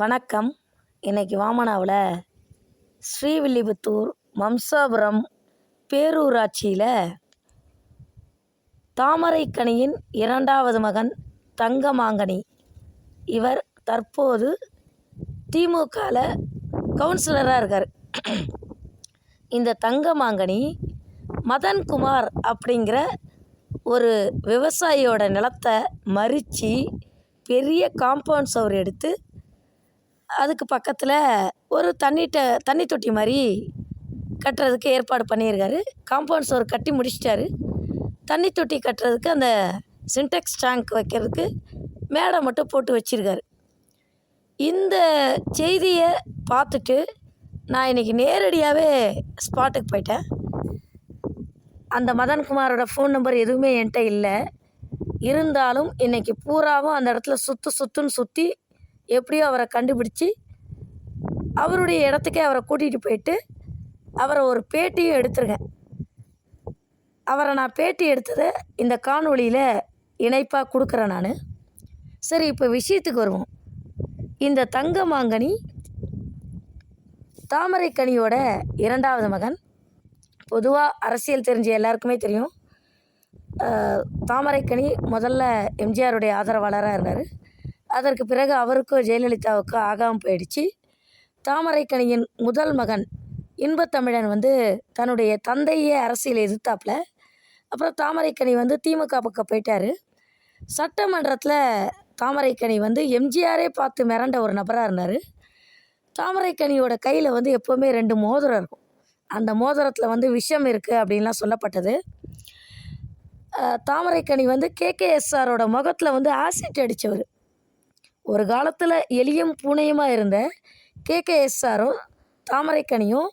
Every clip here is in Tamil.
வணக்கம். இன்னைக்கு வாமனாவில் ஸ்ரீவில்லிபுத்தூர் மம்சாபுரம் பேரூராட்சியில் தாமரைக்கனியின் இரண்டாவது மகன் தங்கமாங்கனி. இவர் தற்போது திமுகவில் கவுன்சிலராக இருக்கார். இந்த தங்கமாங்கனி மதன்குமார் அப்படிங்கிற ஒரு விவசாயியோட நிலத்தை மறித்து பெரிய காம்பவுண்ட் சவர் எடுத்து அதுக்கு பக்கத்தில் ஒரு தண்ணி ட தண்ணி தொட்டி மாதிரி கட்டுறதுக்கு ஏற்பாடு பண்ணியிருக்காரு. காம்பவுண்ட் சுவர் கட்டி முடிச்சிட்டாரு. தண்ணி தொட்டி கட்டுறதுக்கு அந்த சின்டெக்ஸ் டேங்க் வைக்கிறதுக்கு மேடை மட்டும் போட்டு வச்சுருக்காரு. இந்த செய்தியை பார்த்துட்டு நான் இன்றைக்கி நேரடியாகவே ஸ்பாட்டுக்கு போயிட்டேன். அந்த மதன்குமாரோட ஃபோன் நம்பர் எதுவுமே என்கிட்ட இல்லை. இருந்தாலும் இன்றைக்கி பூராவும் அந்த இடத்துல சுற்று சுற்றுன்னு சுற்றி எப்படியோ அவரை கண்டுபிடிச்சி அவருடைய இடத்துக்கே அவரை கூட்டிகிட்டு போயிட்டு அவரை ஒரு பேட்டியும் எடுத்துருக்கேன் அவரை நான் பேட்டி எடுத்ததை இந்த காணொளியில் இணைப்பாக கொடுக்குறேன் நான். சரி இப்போ விஷயத்துக்கு வருவோம். இந்த தங்க மாங்கனி தாமரைக்கனியோட இரண்டாவது மகன். பொதுவாக அரசியல் தெரிஞ்ச எல்லாருக்குமே தெரியும். தாமரைக்கனி முதல்ல எம்ஜிஆருடைய ஆதரவாளராக இருந்தார். அதற்கு பிறகு அவருக்கும் ஜெயலலிதாவுக்கும் ஆகாமல் போயிடுச்சு. தாமரைக்கணியின் முதல் மகன் இன்பத்தமிழன் வந்து தன்னுடைய தந்தையே அரசியல் எதிர்த்தாப்புல. அப்புறம் தாமரைக்கனி வந்து திமுக பக்கம் போயிட்டார். சட்டமன்றத்தில் தாமரைக்கனி வந்து எம்ஜிஆரே பார்த்து மிரண்ட ஒரு நபராக இருந்தார். தாமரைக்கனியோட கையில் வந்து எப்போவுமே ரெண்டு மோதிரம் இருக்கும். அந்த மோதிரத்தில் வந்து விஷம் இருக்குது அப்படின்லாம் சொல்லப்பட்டது. தாமரைக்கனி வந்து கேகேஎஸ்ஆரோட முகத்தில் வந்து ஆசிட் அடித்தவர் ஒரு காலத்தில் எலியும் பூனையுமா இருந்த கேகேஎஸ்ஆரும் தாமரைக்கனியும்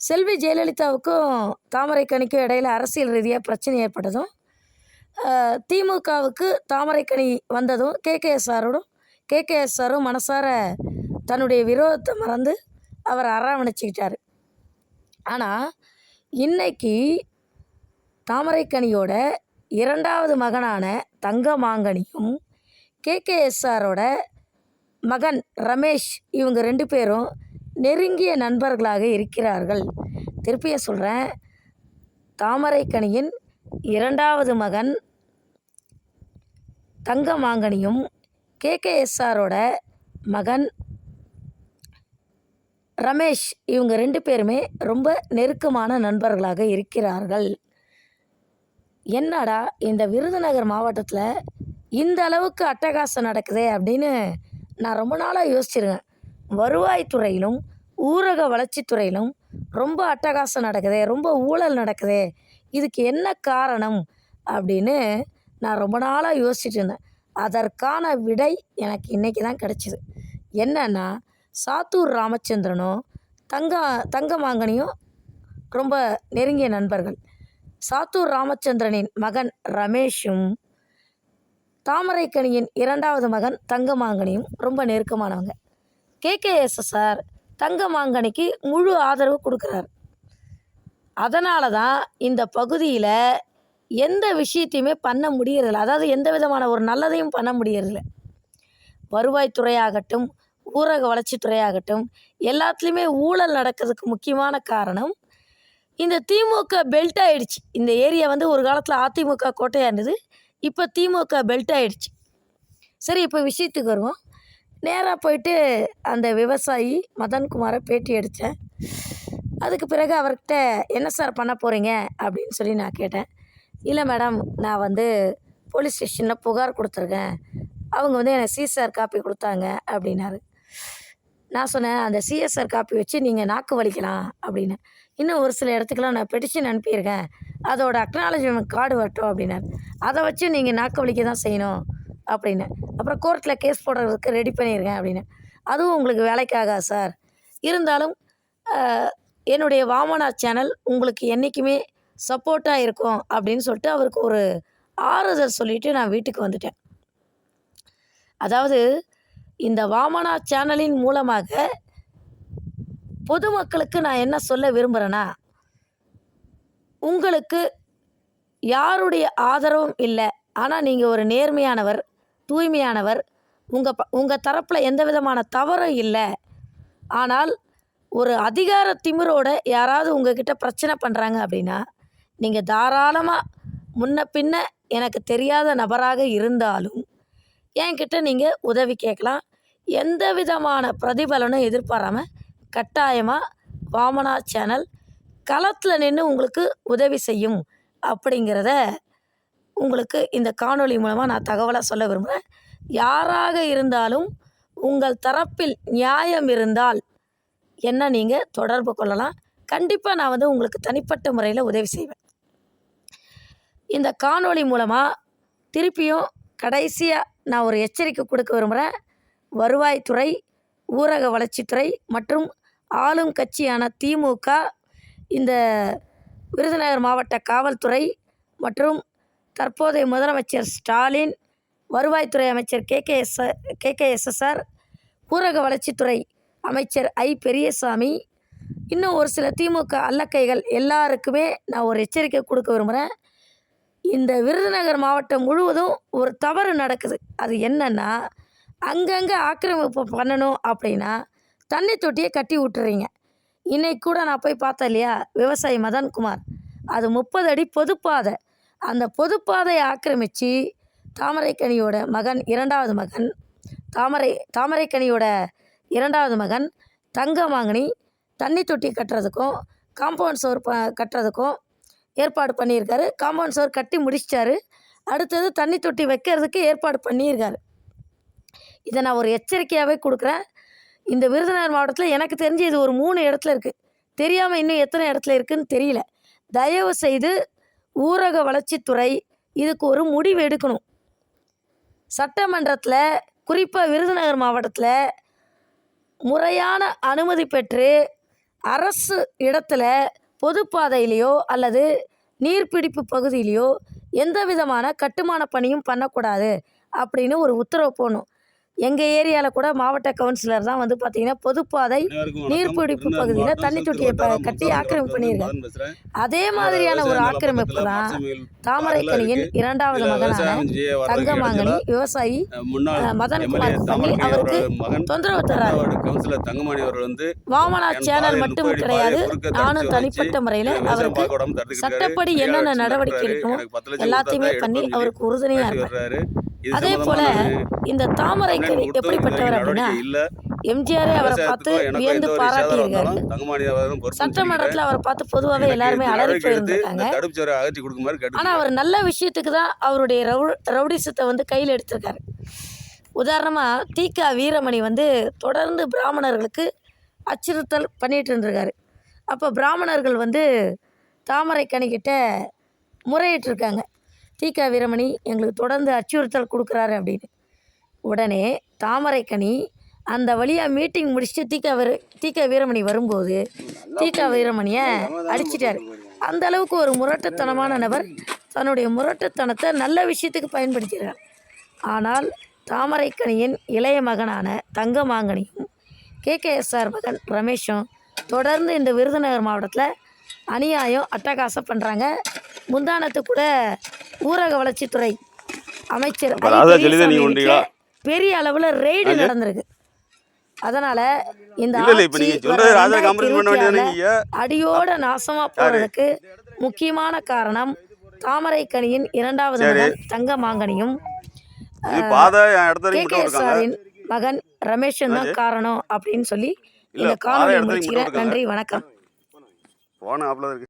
செல்வி ஜெயலலிதாவுக்கும் தாமரைக்கனிக்கும் இடையில் அரசியல் ரீதியாக பிரச்சனை ஏற்பட்டதும் திமுகவுக்கு தாமரைக்கனி வந்ததும் கேகேஎஸ்ஆரோடும் கேகேஎஸ்ஆரும் மனசார தன்னுடைய விரோதத்தை மறந்து அவர் அரவணைச்சிக்கிட்டார். ஆனால் இன்னைக்கு தாமரைக்கனியோட இரண்டாவது மகனான தங்க மாங்கனியும் கேகேஎஸ்ஆரோட மகன் ரமேஷ் இவங்க ரெண்டு பேரும் நெருங்கிய நண்பர்களாக இருக்கிறார்கள். திருப்பியும் சொல்கிறேன் தாமரைக்கனியின் இரண்டாவது மகன் தங்கமாங்கனியும் கேகேஎஸ்ஆரோட மகன் ரமேஷ் இவங்க ரெண்டு பேருமே ரொம்ப நெருக்கமான நண்பர்களாக இருக்கிறார்கள். என்னடா இந்த விருதுநகர் மாவட்டத்தில் இந்த அளவுக்கு அட்டகாசம் நடக்குதே அப்படின்னு நான் ரொம்ப நாளாக யோசிச்சிருக்கேன். வருவாய்த்துறையிலும் ஊரக வளர்ச்சித்துறையிலும் ரொம்ப அட்டகாசம் நடக்குதே ரொம்ப ஊழல் நடக்குதே இதுக்கு என்ன காரணம் அப்படின்னு நான் ரொம்ப நாளாக யோசிச்சுட்டு இருந்தேன். அதற்கான விடை எனக்கு இன்றைக்கி தான் கிடச்சிது. என்னன்னா சாத்தூர் ராமச்சந்திரனும் தங்க தங்கமாங்கனியும் ரொம்ப நெருங்கிய நண்பர்கள். சாத்தூர் ராமச்சந்திரனின் மகன் ரமேஷும் தாமரைக்கணியின் இரண்டாவது மகன் தங்கமாங்கனியும் ரொம்ப நெருக்கமானவங்க. கேகேஎஸ்எஸ்ஆர் தங்கமாங்கனிக்கு முழு ஆதரவு கொடுக்குறாரு. அதனால தான் இந்த பகுதியில் எந்த விஷயத்தையுமே பண்ண முடியறதில்ல. அதாவது எந்த விதமான ஒரு நல்லதையும் பண்ண முடியறதில்ல. வருவாய்த்துறையாகட்டும் ஊரக வளர்ச்சித்துறையாகட்டும் எல்லாத்துலேயுமே ஊழல் நடக்கிறதுக்கு முக்கியமான காரணம் இந்த திமுக பெல்ட் ஆயிடுச்சு. இந்த ஏரியா வந்து ஒரு காலத்தில் அதிமுக கோட்டையாக இருந்தது. இப்போ திமுக பெல்ட் ஆயிடுச்சு. சரி இப்போ விஷயத்துக்கு வருவோம். நேராக போயிட்டு அந்த விவசாயி மதன்குமாரை பேட்டி எடுத்தேன். அதுக்கு பிறகு அவர்கிட்ட என்ன சார் பண்ண போகிறீங்க அப்படின்னு சொல்லி நான் கேட்டேன். இல்லை மேடம் நான் வந்து போலீஸ் ஸ்டேஷனில் புகார் கொடுத்துருக்கேன். அவங்க வந்து எனக்கு சிஎஸ்ஆர் காப்பி கொடுத்தாங்க அப்படின்னாரு. நான் சொன்னேன் அந்த சிஎஸ்ஆர் காப்பி வச்சு நீங்கள் நாக்கு வலிக்கலாம் அப்படின்னு. இன்னும் ஒரு சில இடத்துக்குலாம் நான் பெட்டிஷன் அனுப்பியிருக்கேன். அதோட அக்னாலஜ்மெண்ட் கார்டு வரட்டும் அப்படின்னாரு. அதை வச்சு நீங்கள் நாக்கு வலிக்க தான் செய்யணும் அப்படின்னு. அப்புறம் கோர்ட்டில் கேஸ் போடுறதுக்கு ரெடி பண்ணியிருக்கேன் அப்படின்னு. அதுவும் உங்களுக்கு வேலைக்காகாது சார் இருந்தாலும் என்னுடைய வாமனா சேனல் உங்களுக்கு என்றைக்குமே சப்போர்ட்டாக இருக்கும் அப்படின்னு சொல்லிட்டு அவருக்கு ஒரு ஆறுதல் சொல்லிவிட்டு நான் வீட்டுக்கு வந்துட்டேன். அதாவது இந்த வாமனா சேனலின் மூலமாக பொதுமக்களுக்கு நான் என்ன சொல்ல விரும்புகிறேன்னா உங்களுக்கு யாருடைய ஆதரவும் இல்லை ஆனால் நீங்கள் ஒரு நேர்மையானவர் தூய்மையானவர் உங்கள் ப உங்கள் தரப்பில் எந்த விதமான தவறும் இல்லை. ஆனால் ஒரு அதிகார திமிரோட யாராவது உங்ககிட்ட பிரச்சனை பண்ணுறாங்க அப்படின்னா நீங்கள் தாராளமாக முன்ன பின்ன எனக்கு தெரியாத நபராக இருந்தாலும் என்கிட்ட நீங்கள் உதவி கேட்கலாம். எந்த விதமான பிரதிபலனும் எதிர்பாராமல் கட்டாயமாக வாமனா சேனல் களத்தில் நின்று உங்களுக்கு உதவி செய்யும் அப்படிங்கிறத உங்களுக்கு இந்த காணொளி மூலமாக நான் தகவலாக சொல்ல விரும்புகிறேன் யாராக இருந்தாலும் உங்கள் தரப்பில் நியாயம் இருந்தால் என்ன நீங்கள் தொடர்பு கொள்ளலாம். கண்டிப்பாக நான் வந்து உங்களுக்கு தனிப்பட்ட முறையில் உதவி செய்வேன். இந்த காணொளி மூலமாக திருப்பியும் கடைசியாக நான் ஒரு எச்சரிக்கை கொடுக்க விரும்புகிறேன் வருவாய்த்துறை ஊரக வளர்ச்சித்துறை மற்றும் ஆளும் கட்சியான திமுக இந்த விருதுநகர் மாவட்ட காவல்துறை மற்றும் தற்போதைய முதலமைச்சர் ஸ்டாலின் வருவாய்த்துறை அமைச்சர் K. K. S. K. K. ஊரக வளர்ச்சித்துறை அமைச்சர் ஐ. பெரியசாமி. இன்னும் ஒரு சில திமுக அல்லக்கைகள் எல்லாருக்குமே நான் ஒரு எச்சரிக்கை கொடுக்க விரும்புகிறேன் இந்த விருதுநகர் மாவட்டம் முழுவதும் ஒரு தவறு நடக்குது. அது என்னன்னா அங்கங்கே ஆக்கிரமிப்பு பண்ணணும் அப்படின்னா தண்ணி தொட்டியை கட்டி விட்டுறீங்க. இன்னைக்கு கூட நான் போய் பார்த்தேன் இல்லையா? விவசாயி மதன்குமார். அது முப்பது அடி பொதுப்பாதை. அந்த பொதுப்பாதையை ஆக்கிரமித்து தாமரைக்கனியோட மகன் இரண்டாவது மகன் தாமரை தாமரைக்கனியோட இரண்டாவது மகன் தங்கமாங்கனி தண்ணி தொட்டி கட்டுறதுக்கும் காம்பவுண்ட் சோர் ப கட்டுறதுக்கும் ஏற்பாடு பண்ணியிருக்காரு. காம்பவுண்ட் சோர் கட்டி முடிச்சிட்டாரு. அடுத்தது தண்ணி தொட்டி வைக்கிறதுக்கு ஏற்பாடு பண்ணியிருக்காரு. இதை நான் ஒரு எச்சரிக்கையாகவே கொடுக்குறேன். இந்த விருதுநகர் மாவட்டத்தில் எனக்கு தெரிஞ்சு இது ஒரு மூணு இடத்துல இருக்குது தெரியாமல் இன்னும் எத்தனை இடத்துல இருக்குதுன்னு தெரியல. தயவு செய்து ஊரக வளர்ச்சித்துறை இதுக்கு ஒரு முடிவு எடுக்கணும். சட்டமன்றத்தில் குறிப்பாக விருதுநகர் மாவட்டத்தில் முறையான அனுமதி பெற்று அரசு இடத்துல பொதுப்பாதையிலையோ அல்லது நீர்பிடிப்பு பகுதியிலையோ எந்த விதமான கட்டுமான பணியும் பண்ணக்கூடாது அப்படின்னு ஒரு உத்தரவு போடணும். எங்கள் ஏரியாவில் கூட மாவட்ட கவுன்சிலர் தான் வந்து பார்த்திங்கன்னா பொதுப்பாதை நீர்பிடிப்பு பகுதியில் தண்ணி தொட்டியை கட்டி ஆக்கிரமிப்பு பண்ணியிருக்காரு அதே மாதிரியான ஒரு ஆக்கிரமிப்பு தான் தாமரைக்கனியின் இரண்டாவது மகனான தங்கமாங்கனி விவசாயி மதன்குமார் பண்ணி அவருக்கு தொந்தரவு தர்றாரு கவுன்சிலர் தங்கமணி அவர்கள் வந்து வாமனா சேனல் மட்டும் கிடையாது. நானும் தனிப்பட்ட முறையில் அவருக்கு சட்டப்படி என்னென்ன நடவடிக்கை எடுக்கணும் எல்லாத்தையுமே பண்ணி அவருக்கு உறுதுணையாக இருப்பேன். அதே போல இந்த தாமரைக்கனி எப்படிப்பட்டவர் அப்படின்னா எம்ஜிஆரே அவரை பார்த்து வியந்து பாராட்டியிருக்காரு சட்டமன்றத்தில் அவரை பார்த்து பொதுவாகவே எல்லாருமே அலறி கேட்டு ஆனால் அவர் நல்ல விஷயத்துக்கு தான் அவருடைய ரவு ரவுடிசத்தை வந்து கையில் எடுத்திருக்காரு. உதாரணமாக தீகா வீரமணி வந்து தொடர்ந்து பிராமணர்களுக்கு அச்சுறுத்தல் பண்ணிகிட்டு இருந்திருக்காரு. அப்போ பிராமணர்கள் வந்து தாமரைக்கனிக்கிட்ட முறையிட்டிருக்காங்க. தீகா வீரமணி எங்களுக்கு தொடர்ந்து அச்சுறுத்தல் கொடுக்குறாரு அப்படின்னு. உடனே தாமரைக்கனி அந்த வழியாக மீட்டிங் முடிச்சுட்டு தீக்கா வீர தீக்கா வீரமணி வரும்போது தீகா வீரமணியை அடிச்சிட்டாரு. அந்த அளவுக்கு ஒரு முரட்டுத்தனமான நபர். தன்னுடைய முரட்டுத்தனத்தை நல்ல விஷயத்துக்கு பயன்படுத்தினார் ஆனால் தாமரைக்கனியின் இளைய மகனான தங்கமாங்கனியும் கேகேஎஸ்ஆர் மகன் ரமேஷும் தொடர்ந்து இந்த விருதுநகர் மாவட்டத்தில் அநியாயம் அட்டகாசம் பண்ணுறாங்க முந்தானத்து கூட ஊரக வளர்ச்சித்துறை அமைச்சர் பெரிய அளவில் ரெய்டு நடந்திருக்கு. அதனால இந்த அடியோட நாசமா போறதுக்கு முக்கியமான காரணம் இரண்டாவது. மகன் தங்கமாங்கனியும் இது பாதை என் இடத்துல கே சாரின் மகன் ரமேஷன் தான் காரணம் அப்படின்னு சொல்லி இந்த காணொலி முடிச்சுக்கிறேன். நன்றி வணக்கம். போன ஆப்ல இருக்கு.